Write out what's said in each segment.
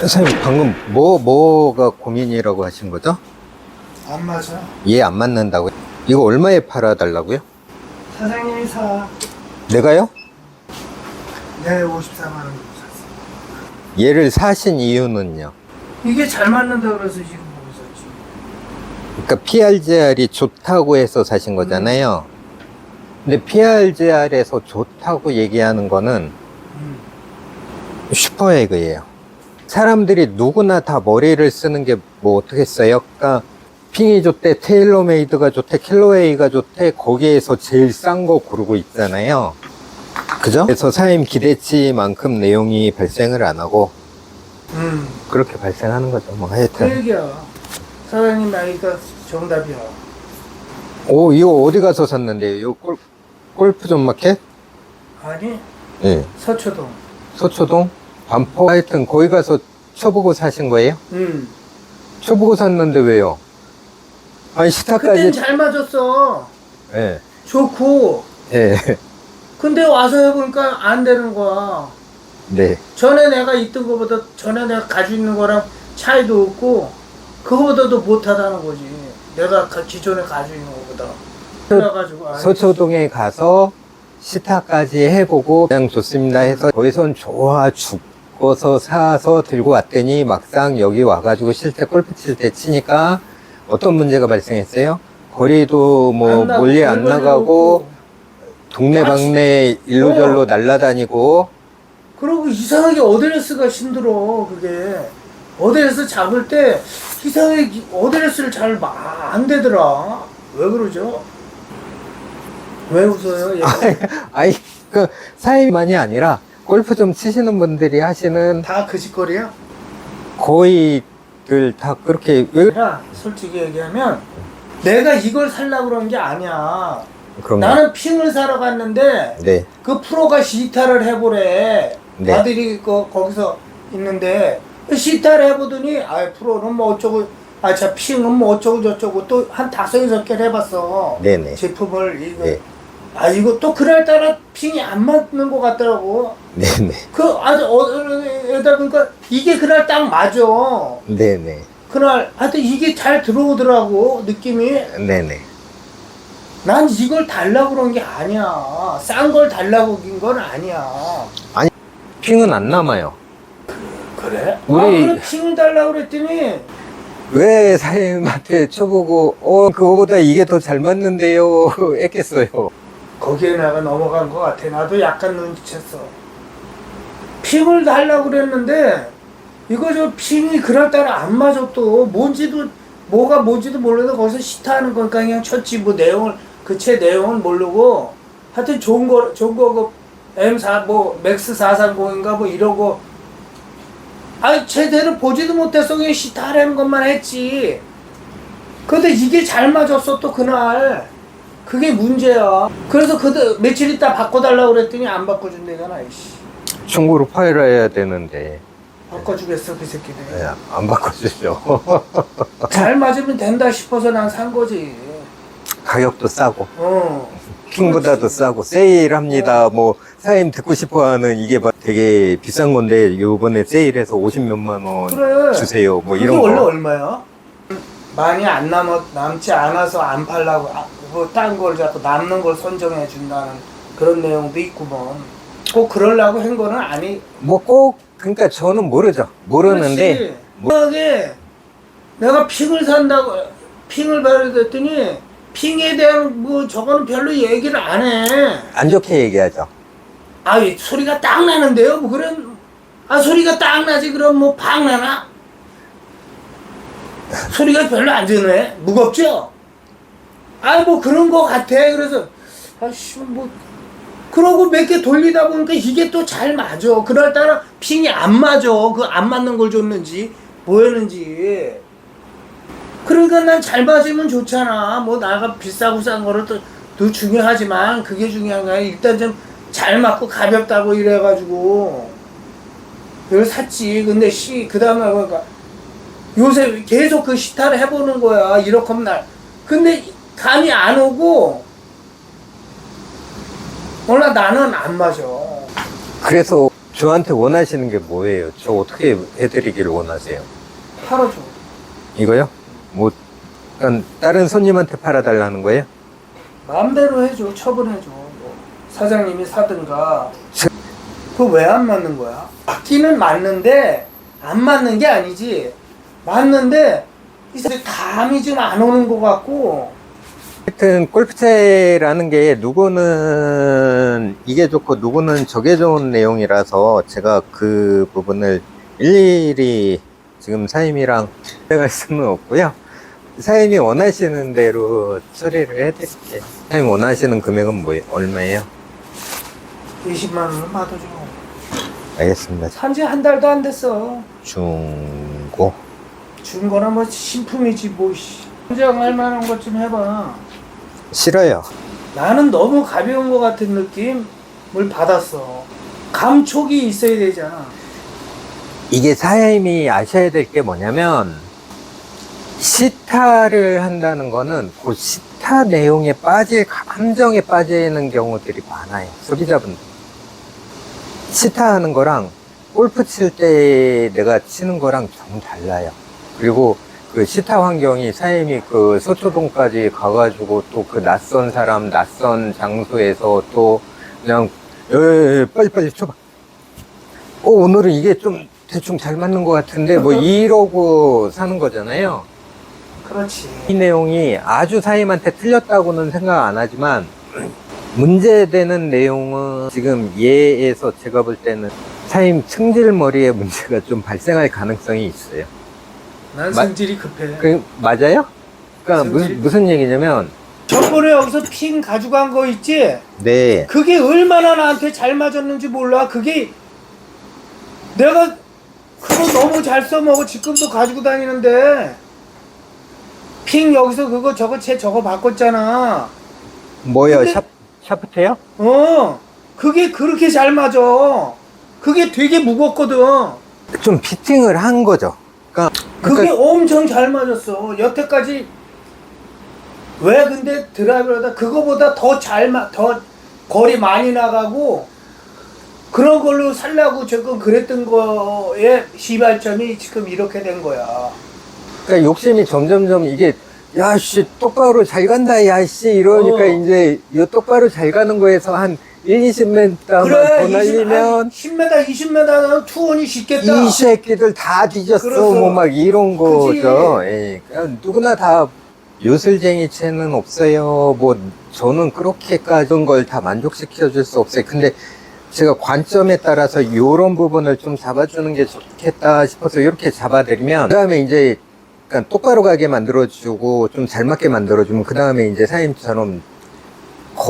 선생님 방금 뭐 뭐가 고민이라고 하신 거죠? 안 맞아. 얘 안 맞는다고 이거 얼마에 팔아 달라고요? 사장님이 사. 내가요? 내 54만 원 주고 샀어. 얘를 사신 이유는요? 이게 잘 맞는다 그래서 지금 보고 샀지. 그러니까 PRGR이 좋다고 해서 사신 거잖아요. 근데 PRGR에서 좋다고 얘기하는 거는 음. 슈퍼에그예요. 사람들이 누구나 다 머리를 쓰는 게 뭐 어떻겠어요? 그러니까 핑이 좋대, 테일러메이드가 좋대, 킬로웨이가 좋대, 거기에서 제일 싼 거 고르고 있잖아요. 그죠? 그래서 사임 기대치만큼 내용이 발생을 안 하고 음. 그렇게 발생하는 거죠. 뭐 그 하여튼. 얘기야. 사장님 말이니까 정답이야. 오, 이거 어디 가서 샀는데요? 이거 골, 골프 존 마켓? 아니 예. 서초동. 서초동? 반포? 하여튼 거기 가서 쳐보고 사신 거예요? 음. 쳐보고 샀는데 왜요? 아니 그땐 시타까지 잘 맞았어. 예. 좋고. 예. 근데 와서 해보니까 안 되는 거야. 네. 전에 내가 있던 거보다 전에 내가 가지고 있는 거랑 차이도 없고 그거보다도 못하다는 거지. 내가 가- 기존에 가지고 있는 거보다. 그래가지고 아, 서초동에 가서 시타까지 해보고 그냥 좋습니다 해서 거기선 좋아 죽 어서 사서 들고 왔더니 막상 여기 와가지고 칠때 골프 칠 때 치니까 어떤 문제가 발생했어요? 거리도 뭐 안 나고 멀리 안 나가고 없고. 동네 방네 일로절로 날라다니고 그리고 이상하게 어드레스가 힘들어 그게 어드레스 잡을 때 이상하게 어드레스를 잘 안 되더라 왜 그러죠? 왜 웃어요? 얘? 아이 그 사임만이 아니라 골프 좀 치시는 분들이 하시는 다 그 짓거리야? 거의들 다 그렇게 왜 아니라 솔직히 얘기하면 내가 이걸 살려고 그런 게 아니야 그런가? 나는 핑을 사러 갔는데 네. 그 프로가 시타를 해보래 네. 아들이 그 거기서 있는데 시타를 해보더니 아 프로는 뭐 어쩌고 아자 핑은 뭐 어쩌고 저쩌고 또 한 다섯 여섯 개를 해봤어 네네. 제품을 이거 네. 아 이거 또 그날따라 핑이 안 맞는 것 같더라고 네네. 그 아주 어다 보니까 이게 그날 딱 맞아 네네. 그날 하여튼 이게 잘 들어오더라고 느낌이 네네. 난 이걸 달라고 그런 게 아니야 싼 걸 달라고 긴 건 아니야 핑은 안 남아요. 그래? 우리- 아 그래 달라고 그랬더니 왜 사장님한테 쳐보고, 어, 그거보다 이게 더 잘 맞는데요? 했겠어요. 거기에 내가 넘어간 것 같아. 나도 약간 눈치챘어. 핑을 달라고 그랬는데 이거 저 핑이 그날따라 안 맞아 또. 뭔지도 뭐가 뭔지도 몰라도 거기서 시타하는 거니까 그냥 쳤지. 뭐 내용을 그채 내용은 모르고. 하여튼 좋은 거 좋은 거 그 M4 뭐 맥스 430인가 뭐 이러고 아니 제대로 보지도 못했어 그냥 시타하는 것만 했지. 근데 이게 잘 맞았어 또 그날 그게 문제야. 그래서 그 며칠 있다 바꿔달라고 그랬더니 안 바꿔준대잖아 이씨. 중고로 팔아야 되는데, 바꿔주겠어 그 새끼들이 네, 안 바꿔주죠. 잘 맞으면 된다 싶어서 난 산 거지. 가격도 싸고, 어. 핑보다도 싸고, 세일합니다. 뭐, 사장님 듣고 싶어 하는 이게 막 되게 비싼 건데, 요번에 세일해서 50 몇만 원 그래. 주세요. 뭐 그게 이런 원래 거. 얼마야? 많이 안 남아 남지 않아서 안 팔라고. 아, 뭐딴걸 자꾸 남는 걸 선정해 준다는 그런 내용도 있구먼. 꼭 그러려고 한 거는 아니. 뭐 꼭, 그러니까 저는 모르죠. 모르는데, 뭐- 만약에 내가 핑을 산다고 핑을 발휘했더니 핑에 대한 뭐 저거는 별로 얘기를 안 해. 안 좋게 얘기하죠. 아, 이 소리가 딱 나는데요? 뭐 그런, 아, 소리가 딱 나지, 그럼 뭐팍 나나? 소리가 별로 안 드네? 무겁죠? 아, 뭐 그런 거 같아. 그래서, 아씨, 뭐, 그러고 몇 개 돌리다 보니까 이게 또 잘 맞아. 그날 따라 핑이 안 맞아. 그 안 맞는 걸 줬는지, 뭐였는지. 그러니까 난 잘 맞으면 좋잖아. 뭐 나가 비싸고 싼 거를 또, 또 중요하지만 그게 중요한 게 아니라 일단 좀 잘 맞고 가볍다고 이래가지고 이걸 샀지. 근데 씨, 그 다음에 뭐가 요새 계속 그 시타를 해보는 거야. 이렇게 날. 근데 감이 안 오고 몰라 나는 안 맞아. 그래서 저한테 원하시는 게 뭐예요? 저 어떻게 해드리기를 원하세요? 팔아줘. 이거요? 뭐, 그러니까 다른 손님한테 팔아달라는 거예요? 마음대로 해줘. 처분해줘. 뭐 사장님이 사든가. 저- 그거 왜안 맞는 거야? 맞기는 맞는데 안 맞는 게 아니지. 맞는데 이제 감이 좀 안 오는 것 같고. 하여튼 골프채라는 게 누구는 이게 좋고 누구는 저게 좋은 내용이라서 제가 그 부분을 일일이 지금 사임이랑 해갈 수는 없고요. 사임이 원하시는 대로 처리를 해드릴게요. 사임 원하시는 금액은 뭐예요? 얼마예요? 20만 원은 받아줘. 알겠습니다. 산지 한 달도 안 됐어. 중고. 준 거나 뭐 신품이지 뭐. 씨. 장할 만한 것 좀 해봐. 싫어요. 나는 너무 가벼운 것 같은 느낌을 받았어. 감촉이 있어야 되잖아. 이게 사임이 아셔야 될 게 뭐냐면 시타를 한다는 거는 그 시타 내용에 빠질 함정에 빠지는 경우들이 많아요 소비자분들 시타 하는 거랑 골프 칠 때 내가 치는 거랑 좀 달라요 그리고 그 시타 환경이 사임이 그 서초동까지 가가지고 또 그 낯선 사람 낯선 장소에서 또 그냥 에 빨리빨리 쳐봐 어, 오늘은 이게 좀 대충 잘 맞는 것 같은데, 뭐, 이러고 사는 거잖아요. 그렇지. 이 내용이 아주 사임한테 틀렸다고는 생각 안 하지만, 문제되는 내용은 지금 얘에서 제가 볼 때는 사임 승질머리에 문제가 좀 발생할 가능성이 있어요. 난 마- 성질이 급해. 그, 맞아요? 그러니까? 무슨, 무슨 얘기냐면, 저번에 여기서 핑 가져간 거 있지? 네, 그게 얼마나 나한테 잘 맞았는지 몰라. 그게 내가 그거 너무 잘 써먹어. 지금도 가지고 다니는데 핑 여기서 그거 저거 제 저거 바꿨잖아. 뭐요? 근데- 샤, 샤프트요? 어, 그게 그렇게 잘 맞아. 그게 되게 무겁거든. 좀 피팅을 한 거죠. 그러니까, 그게 그러니까 엄청 잘 맞았어. 여태까지 왜 근데 드라이버보다 그거보다 더 잘 맞, 더 거리 많이 나가고 그런 걸로 살라고 조금 그랬던 거에 시발점이 지금 이렇게 된 거야. 그러니까 욕심이 점점점 이게 야씨 똑바로 잘 간다 야씨 이러니까 어. 이제 이 똑바로 잘 가는 거에서 한 1, 20m만 더 20, 한 날리면 10m, 20m는 투혼이 쉽겠다. 이 새끼들 다 뒤졌어 그래서. 뭐막 이런. 거죠. 예. 그러니까 누구나 다 요술쟁이 채는 없어요. 뭐 저는 그렇게까지 걸 다 만족시켜 줄 수 없어요. 근데 제가 관점에 따라서 이런 부분을 좀 잡아주는 게 좋겠다 싶어서 이렇게 잡아드리면 그 다음에 이제 그러니까 똑바로 가게 만들어주고 좀 잘 맞게 만들어주면 그 다음에 이제 사임처럼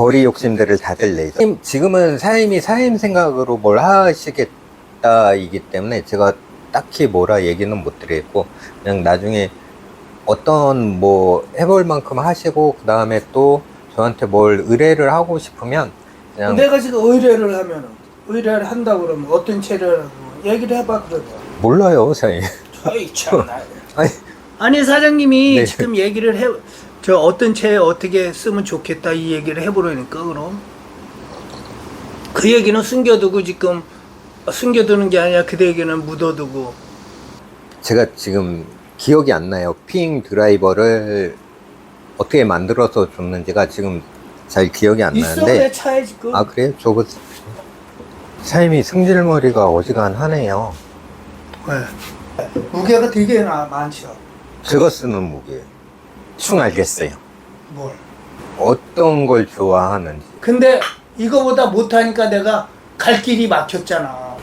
거리 욕심들을 다들 내죠. 지금은 사임이 사임 생각으로 뭘 하시겠다이기 때문에 제가 딱히 뭐라 얘기는 못 드리겠고 그냥 나중에 어떤 뭐 해볼 만큼 하시고 그 다음에 또 저한테 뭘 의뢰를 하고 싶으면 그냥 내가 지금 의뢰를 하면은 의뢰를 한다 그러면 어떤 하고 얘기를 해봐 그래도. 몰라요 사임. 아이 참나. 아니 아니 사장님이 네. 지금 얘기를 해. 저 어떤 채 어떻게 쓰면 좋겠다 이 얘기를 해보라니까 그럼. 그 얘기는 숨겨두고 지금 숨겨두는 게 아니라 그 얘기는 묻어두고. 제가 지금 기억이 안 나요. 핑 드라이버를 어떻게 만들어서 줬는지가 지금 잘 기억이 안 있어 나는데 내 차에 지금. 아 그래요? 저거 사임이 승질머리가 어지간하네요. 네. 무게가 되게 나, 많죠. 제가 쓰는 무게 충 알겠어요. 뭘. 어떤 걸 좋아하는지. 근데 이거보다 못하니까 내가 갈 길이 막혔잖아.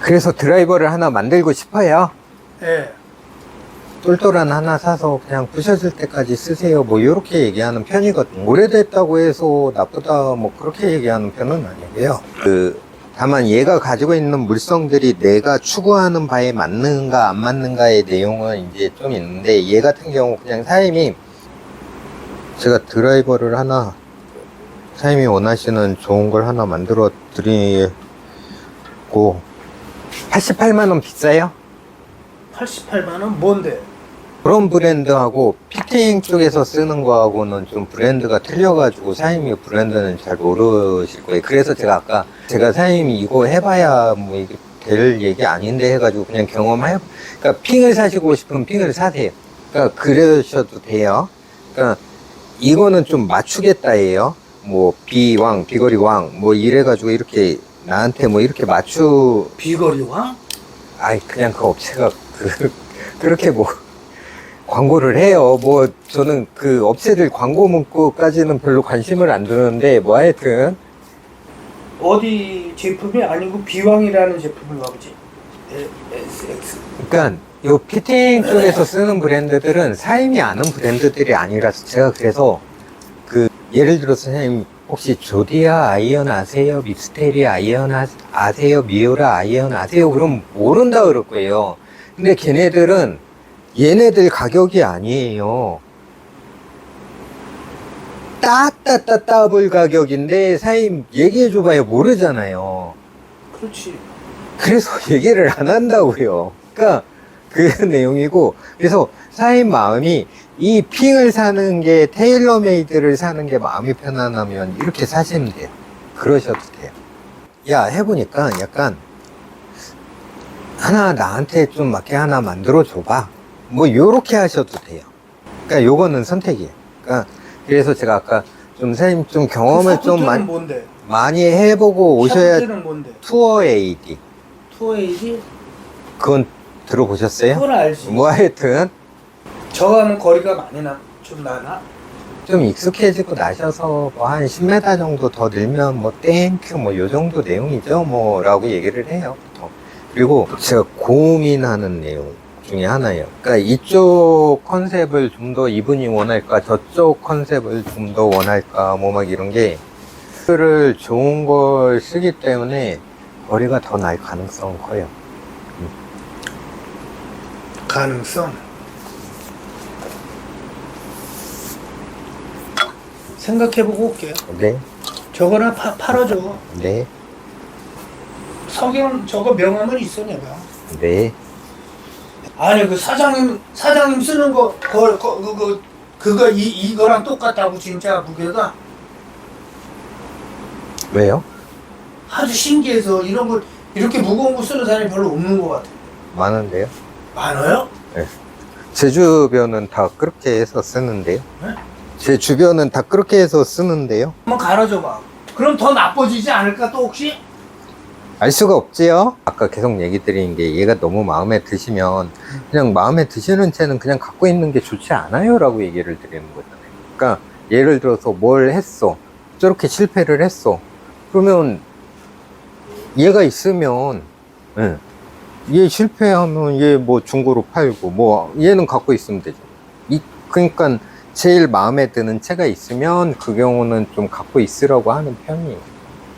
그래서 드라이버를 하나 만들고 싶어요. 예. 똘똘한 하나 사서 그냥 부셔질 때까지 쓰세요. 뭐 이렇게 얘기하는 편이거든요. 오래됐다고 해서 나쁘다 뭐 그렇게 얘기하는 편은 아니고요. 그 다만 얘가 가지고 있는 물성들이 내가 추구하는 바에 맞는가 안 맞는가의 내용은 이제 좀 있는데 얘 같은 경우 그냥 사임이 제가 드라이버를 하나 사임이 원하시는 좋은 걸 하나 만들어 드리고 88만 원 비싸요? 88만 원 뭔데? 그런 브랜드하고 피팅 쪽에서 쓰는 거하고는 좀 브랜드가 틀려가지고 사장님이 브랜드는 잘 모르실 거예요. 그래서 제가 아까 제가 사장님이 이거 해봐야 뭐 이게 될 얘기 아닌데 해가지고 그냥 경험해. 그러니까 핑을 사시고 싶으면 핑을 사세요. 그러니까 그러셔도 돼요. 그러니까 이거는 좀 맞추겠다예요. 뭐 비왕, 비거리 왕, 뭐 이래가지고 이렇게 나한테 뭐 이렇게 맞추. 비거리와 아이 그냥 그 업체가 그, 그렇게 뭐 광고를 해요. 뭐 저는 그 업체들 광고 문구까지는 별로 관심을 안 두는데 뭐 하여튼 어디 제품이 아니고 비왕이라는 제품을 가보지. 그러니까 요 피팅 쪽에서 쓰는 브랜드들은 사임이 아는 브랜드들이 아니라서 제가 그래서 그 예를 들어서 선생님 혹시 조디아 아이언 아세요? 믹스테리 아이언 아, 아세요? 미오라 아이언 아세요? 그럼 모른다 그럴 거예요. 근데 걔네들은 얘네들 가격이 아니에요. 따따따 더블 가격인데 사임 얘기해줘봐야 모르잖아요. 그렇지. 그래서 얘기를 안 한다고요. 그러니까 그 내용이고 그래서 사인 마음이 이 핑을 사는 게 테일러메이드를 사는 게 마음이 편안하면 이렇게 사시면 돼요. 그러셔도 돼요. 야 해보니까 약간 하나 나한테 좀 맞게 하나 만들어 줘봐. 뭐 요렇게 하셔도 돼요. 그러니까 요거는 선택이에요. 그러니까 그래서 제가 아까 좀 선생님 좀 경험을 그 좀 많이, 뭔데? 많이 해보고 오셔야? 투어 AD 투웨이지? 그건 들어보셨어요? 그건 알지. 뭐 하여튼 저가는 거리가 많이 나, 좀 나나? 좀 익숙해지고 나셔서 뭐 한 10m 정도 더 늘면 뭐 땡큐 뭐 요 정도 내용이죠 뭐 라고 얘기를 해요 보통. 그리고 제가 고민하는 내용 중에 하나예요 그러니까 이쪽 컨셉을 좀 더 이분이 원할까 저쪽 컨셉을 좀 더 원할까 뭐 막 이런 게 를 좋은 걸 쓰기 때문에 거리가 더 날 가능성은 커요 가능성. 생각해보고 올게요. 네, 저거나 파, 팔아줘. 네, 석영 저거 명함은 있어 내가. 네 아니 그 사장님 사장님 쓰는 거 그거 그거 그거, 그거 이 이거랑 똑같다고 진짜 무게가 왜요? 아주 신기해서 이런 걸 이렇게 무거운 거 쓰는 사람이 별로 없는 것 같아. 많은데요? 많아요? 제 주변은 다 그렇게 해서 쓰는데요. 네? 제 주변은 다 그렇게 해서 쓰는데요. 한번 갈아줘봐. 그럼 더 나빠지지 않을까 또 혹시? 알 수가 없지요. 아까 계속 얘기 드린 게 얘가 너무 마음에 드시면 그냥 마음에 드시는 채는 그냥 갖고 있는 게 좋지 않아요 라고 얘기를 드리는 거잖아요. 그러니까 예를 들어서 뭘 했어. 저렇게 실패를 했어. 그러면 얘가 있으면 예. 얘 실패하면 얘 뭐 중고로 팔고 뭐 얘는 갖고 있으면 되죠. 이 그러니까 제일 마음에 드는 채가 있으면 그 경우는 좀 갖고 있으라고 하는 편이에요.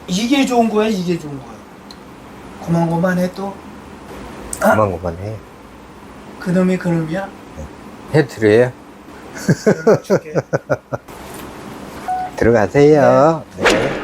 이게 좋은 거야 이게 좋은 거야. 고만고만해 또. 아. 그만 그만해. 그놈이 그놈이야. 해드려요. 내가 줄게. 들어가세요. 네.